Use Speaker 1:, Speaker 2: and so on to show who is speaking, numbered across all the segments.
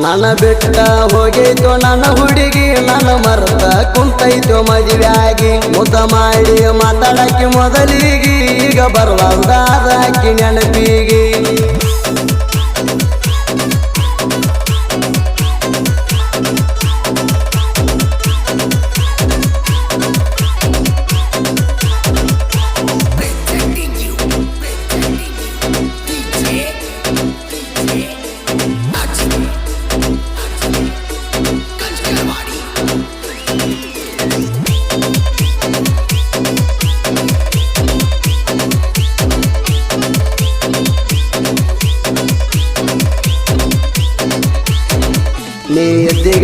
Speaker 1: ನನ್ನ ಬೆಟ್ಟ ಹೋಗೈತೋ ನನ್ನ ಹುಡುಗಿ, ನನ್ನ ಮರ್ತ ಕುಂತೈತೋ ಮದುವೆಯಾಗಿ. ಮುದ ಮಾಡಿ ಮಾತಾಡಕ್ಕೆ ಮೊದಲಿಗೆ ಈಗ ಬರವಾದಾಕಿ ನೆನಪಿಗೆ.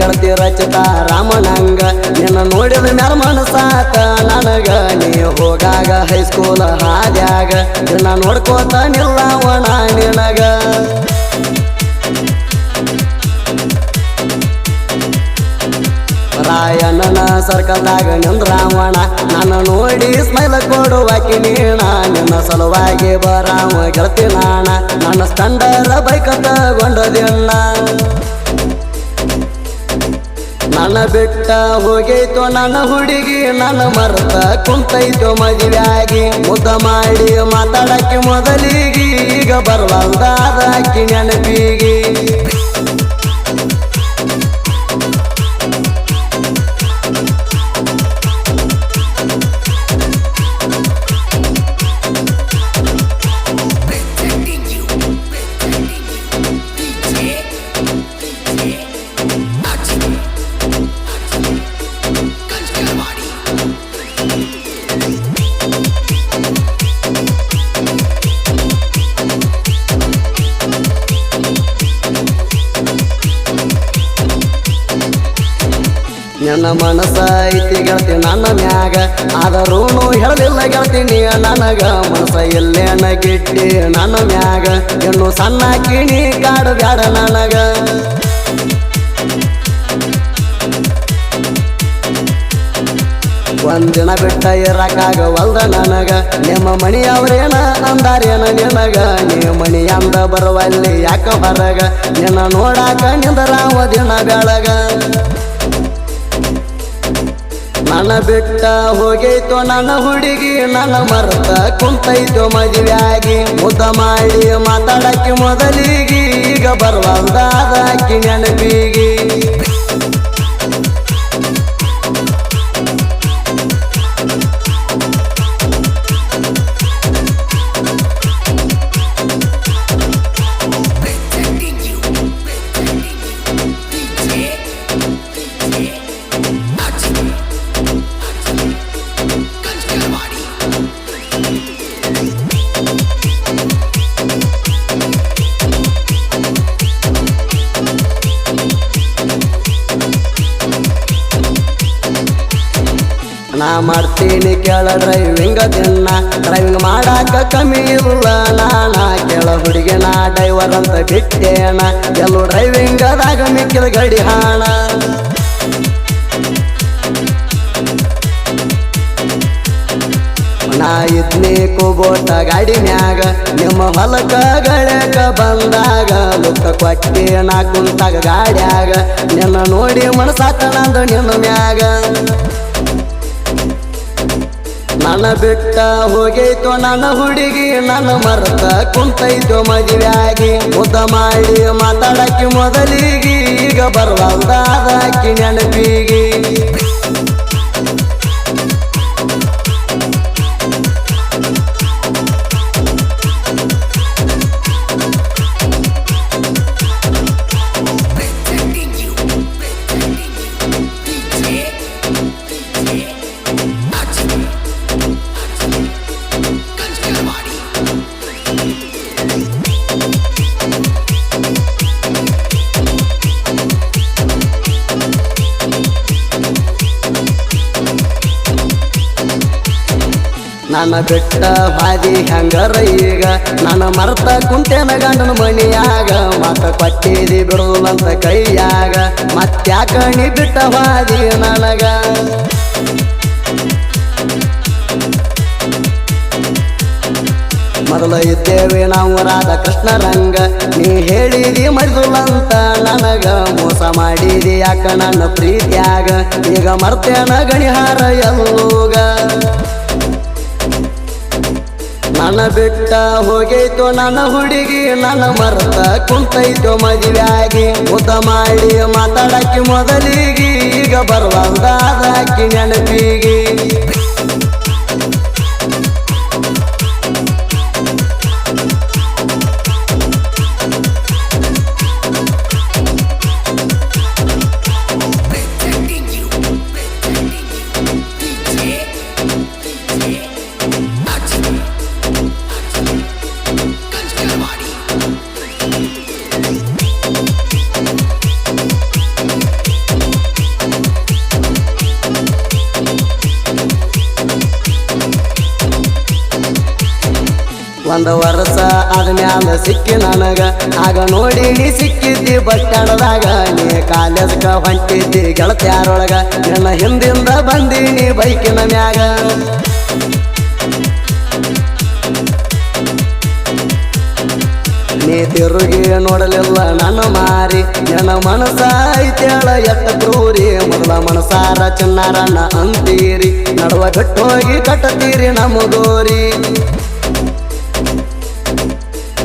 Speaker 1: ಎದ್ದಿಗಳತಿ ರಚಿತ ರಾಮನಂಗ. ನಿನ್ನ ನೋಡಿದ ಮ್ಯಾಲ ಮನಸಾತ ನನಗ. ನೀ ಹೋಗಾಗ ಹೈಸ್ಕೂಲ್ ಹಾದ್ಯಾಗ. ನಿನ್ನ ನೋಡ್ಕೋತ ನಿಲ್ಲವಣ ನಿನಗ. ರಾಯಣ್ಣನ ಸರ್ಕಲ್ದಾಗ ನಿಂದ್ರಾವಣ ನನ್ನ ನೋಡಿ ಸ್ಮೈಲ್ ಕೊಡುವಾಕಿ ನೀಣ ನಿನ್ನ ಸಲುವಾಗಿ ಬರಾಮ ಗೆಳತಿ ನಾಣ. ನನ್ನ ಸ್ಟಂಡರ ಬೈಕ ತಗೊಂಡದಿನ್ನ. ನನ್ನ ಬಿಟ್ಟ ಹೋಗೈತೋ ನನ್ನ ಹುಡುಗಿ, ನನ್ನ ಮರ್ತ ಕುಂತೈತೋ ಮದುವೆಯಾಗಿ. ಮುದ್ದ ಮಾಡಿ ಮಾತಾಡಕ್ಕೆ ಮೊದಲಿಗೆ ಈಗ ಬರವಾದಾಕಿ ನೆನಪಿಗೆ. ನನ್ನ ಮನಸ್ಸ ಐತಿ ಗೆಳತಿ ನನ್ನ ಮ್ಯಾಗ. ಆದರೂನು ಹೇಳಲಿಲ್ಲ ಗೆಳತಿ ನನಗ ಮನಸ್ಸ ಎಲ್ಲೇನ ಗಿಟ್ಟಿ ನನ್ನ ಮ್ಯಾಗ. ಇನ್ನು ಸಣ್ಣ ಕಿಣಿ ಕಾಡು ಬ್ಯಾಡ ನನಗ. ಒಂದಿನ ಬಿಟ್ಟ ಇರಕ್ಕಾಗವಲ್ದ ನನಗ. ನಿಮ್ಮ ಮಣಿಯವ್ರೇನ ಅಂದಾರೇನ ನಿನಗ? ನೀ ಮಣಿ ಅಂದ ಬರುವಲ್ಲಿ ಯಾಕ ಹೊರಗ ನಿನ್ನ ನೋಡಾಕ ನಿಂದರಾವ ದಿನ ಬೆಳಗ. ನನ್ನ ಬಿಟ್ಟ ಹೋಗೈತೋ ನನ್ನ ಹುಡುಗಿ, ನನ್ನ ಮರದ ಕುಂತೈತೋ ಮದುವೆಯಾಗಿ. ಮುದ ಮಾಡಿ ಮಾತಾಡಕ್ಕೆ ಮೊದಲಿಗೆ ಈಗ ಬರವಾದಾಕಿ ನೆನಪಿಗೆ ನಾ ಮಾಡ್ತೀನಿ ಕೇಳ ಡ್ರೈವಿಂಗ್ ದಿನ ಡ್ರೈವಿಂಗ್ ಮಾಡಾಕ ಕಮ್ಮಿ ಇಲ್ಲ, ನಾನ ಕೇಳ ಹುಡುಗಿನ ಡ್ರೈವರ್ ಅಂತ ಬಿಟ್ಟೇನ. ಎಲ್ಲೂ ಡ್ರೈವಿಂಗ್ ಅದಾಗ ಮಿಕ್ಕಿದ ಗಡಿ ಹಾಣ. ನಾ ಇದ್ನಿ ಕುಬೋಟ ಗಾಡಿ ಮ್ಯಾಗ, ನಿಮ್ಮ ಹೊಲಕ ಗಳಕ ಬಂದಾಗ, ಲುಕ್ಕ ಕೊಟ್ಟಿ ನಾ ಕುಂತಾಗ ಗಾಡ್ಯಾಗ. ನಿನ್ನ ನೋಡಿ ಮನಸಾತ ನಂದು ನಿನ್ನ ಮ್ಯಾಗ. ನನ್ನ ಬಿಟ್ಟ ಹೋಗೈತೋ ನನ್ನ ಹುಡುಗಿ, ನನ್ನ ಮರ್ತ ಕುಂತೈತೋ ಮದುವೆಯಾಗಿ. ಮುದ್ದ ಮಾಡಿ ಮಾತಾಡಕ್ಕೆ ಮೊದಲಿಗೆ ಈಗ ಬರವಾದಾಕಿ ನೆನಪಿಗೆ. ನನ್ನ ಬಿಟ್ಟ ಬಾದಿ ಹೆಂಗರ ಈಗ. ನನ್ನ ಮರ್ತ ಕುಂತೇನ ಗಂಡನ ಮಣಿಯಾಗ. ಮತ ಕೊಟ್ಟಿದಿ ಬಿಡುವಂತ ಕೈಯಾಗ. ಮತ್ತಣಿ ಬಿಟ್ಟ ಬಾದಿ ನನಗ. ಮೊದಲು ಇದ್ದೇವೆ ನಾವು ರಾಧ ಕೃಷ್ಣ ರಂಗ ನೀ ಹೇಳಿದಿ ಮರಿದುಲಂತ ನನಗ. ಮಾಡಿದಿ ಯಾಕ ನನ್ನ ಪ್ರೀತಿಯಾಗ. ಈಗ ಮರ್ತೇನ ಗಣಿಹಾರ ಎಲ್ಲೋಗ ನನ್ನ ಬಿಟ್ಟ ಹೋಗೈತೋ ನನ್ನ ಹುಡುಗಿ, ನನ್ನ ಮರ್ತ ಕುಂತೈತೋ ಮದುವೆಯಾಗಿ. ಮುದ್ದ ಮಾಡಿ ಮಾತಾಡಕ್ಕೆ ಮೊದಲಿಗೆ, ಈಗ ಬರುವಂದಾದಾಕಿ ನೆನಪಿಗೆ. ಒಂದು ವರ್ಷ ಆದ್ಮ್ಯಾಲ ಸಿಕ್ಕಿ ನನಗ. ಆಗ ನೋಡಿ ನೀ ಸಿಕ್ಕಿದ್ದಿ ಬಸ್ ನೀ ಕಾಲೇಜ್ಗ ಹೊಂಟಿದ್ದಿ ಗೆಳತ್ಯಾರೊಳಗ. ನನ್ನ ಹಿಂದಿಂದ ಬಂದೀನಿ ಬೈಕಿನ ಮ್ಯಾಗ. ನೀ ತಿರುಗಿ ನೋಡಲಿಲ್ಲ ನನ್ನ ಮಾರಿ. ನನ್ನ ಮನಸ ಎತ್ತ ಕ್ರೂರಿ ಮೊದಲ ಮನಸಾರ ಚಿನ್ನಾರಣ್ಣ ಅಂತೀರಿ. ನಡುವ ಕಟ್ಟೋಗಿ ಕಟ್ಟತೀರಿ ನಮ್ಮಗೋರಿ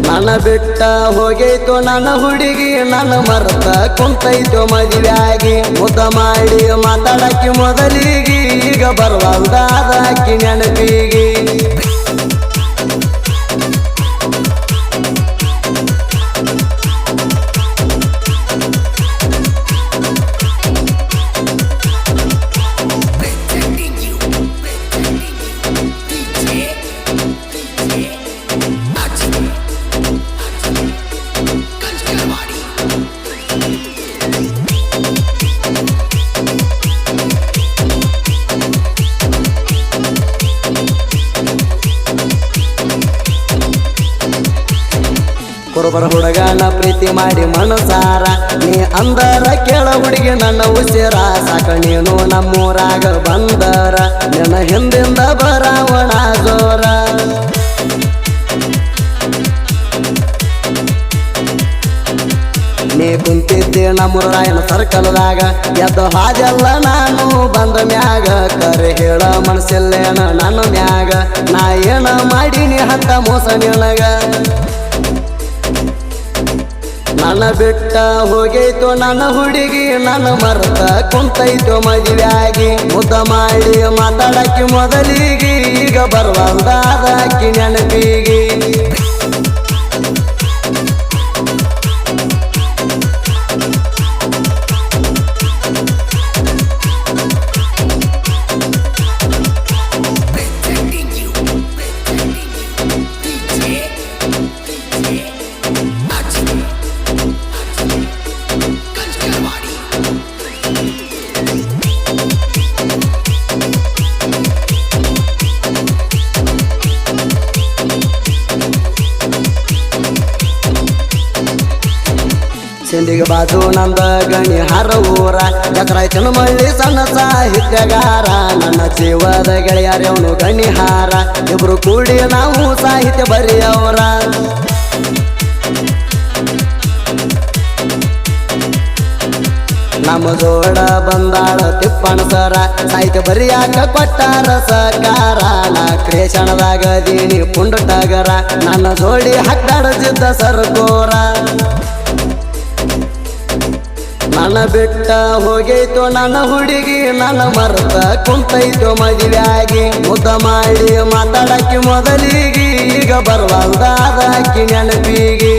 Speaker 1: ನನ್ನ ಬಿಟ್ಟ ಹೋಗೈತೋ ನನ್ನ ಹುಡುಗಿ, ನನ್ನ ಮರತ ಕುಂತೈತೋ ಮದುವೆಯಾಗಿ. ಮುದ ಮಾಡಿ ಮಾತಾಡಕ್ಕೆ ಮೊದಲಿಗೆ, ಈಗ ಬರಲಾರ್ದಾಕಿ ನೆನಪಿಗೆ.
Speaker 2: Kanchkalwadi.
Speaker 1: ಹುಡುಗನ ಪ್ರೀತಿ ಮಾಡಿ ಮನಸಾರ. ನೀ ಅಂದರ ಕೇಳ ಹುಡುಗಿ ನನ್ನ ಉಸಿರ. ಸಾಕ ನೀನು ನಮ್ಮೂರಾಗ ಬಂದರ. ನಿನ್ನ ಹಿಂದಿಂದ ಬರವಣ ಜೋರ. ನೀ ಕುಂತಿದ್ದೆ ನಮ್ಮೂರಾಯನ ಸರ್ಕಲ್ದಾಗ. ಎದ್ದು ಹಾಜಲ್ಲ ನಾನು ಬಂದ ಮ್ಯಾಗ. ಕರೆ ಹೇಳ ಮನಸ್ಸಿಲ್ಲೇನ ನನ್ನ ಮ್ಯಾಗ. ನಾ ಏನ ಮಾಡೀನಿ ಹತ್ತ ಮೋಸ ನಿನಗ. ನನ್ನ ಬಿಟ್ಟ ಹೋಗೈತು ನನ್ನ ಹುಡುಗಿ, ನನ್ನ ಮರ್ತ ಕುಂತೈತೋ ಆಗಿ ಮುದ್ದ ಮಾಡಿ ಮಾತಾಡಕ್ಕೆ ಮೊದಲಿಗೆ ಈಗ ಬರುವಂದಾದಾಕಿ ನೆನಪಿಗೆ. ಸಿಂದಿಗೆ ಬಾಜು ನಂದ ಗಣಿ ಹರ ಊರ ಜಕರಾಯ್ತನ ಮಳ್ಳಿ ಸಣ್ಣ ಸಾಹಿತ್ಯಗಾರ ನನ್ನ ಜೀವದ ಗೆಳೆಯರವನು ಗಣಿಹಾರ ಇಬ್ರು ಕೂಡಿ ನಾವು ಸಾಹಿತ್ಯ ಬರೆಯವರ ನಮ್ಮ ಜೋಡ ಬಂದಾಳ ತಿಪ್ಪಣ ಸರ ಸಾಹಿತ್ಯ ಬರಿಯಾಕ ಕೊಟ್ಟಾರ ಸಕಾರ ನಾ ಕ್ರೇಷಣದಾಗ ದೀನಿ ಪುಂಡಟಗರ ನನ್ನ ಜೋಡಿ ಹಕ್ಕಾಡಜಿದ್ದ ಸರ್ಕೋರ ನನ್ನ ಬಿಟ್ಟ ಹೋಗೈತೋ ನನ್ನ ಹುಡುಗಿ, ನನ್ನ ಮರದ ಕುಂತೈತೋ ಮದುವೆಯಾಗಿ. ಮುದ ಮಾಡಿ ಮಾತಾಡಕ್ಕೆ ಮೊದಲಿಗೆ ಈಗ ಬರುವಂದಾದಾಕಿ ನೆನಪಿಗೆ.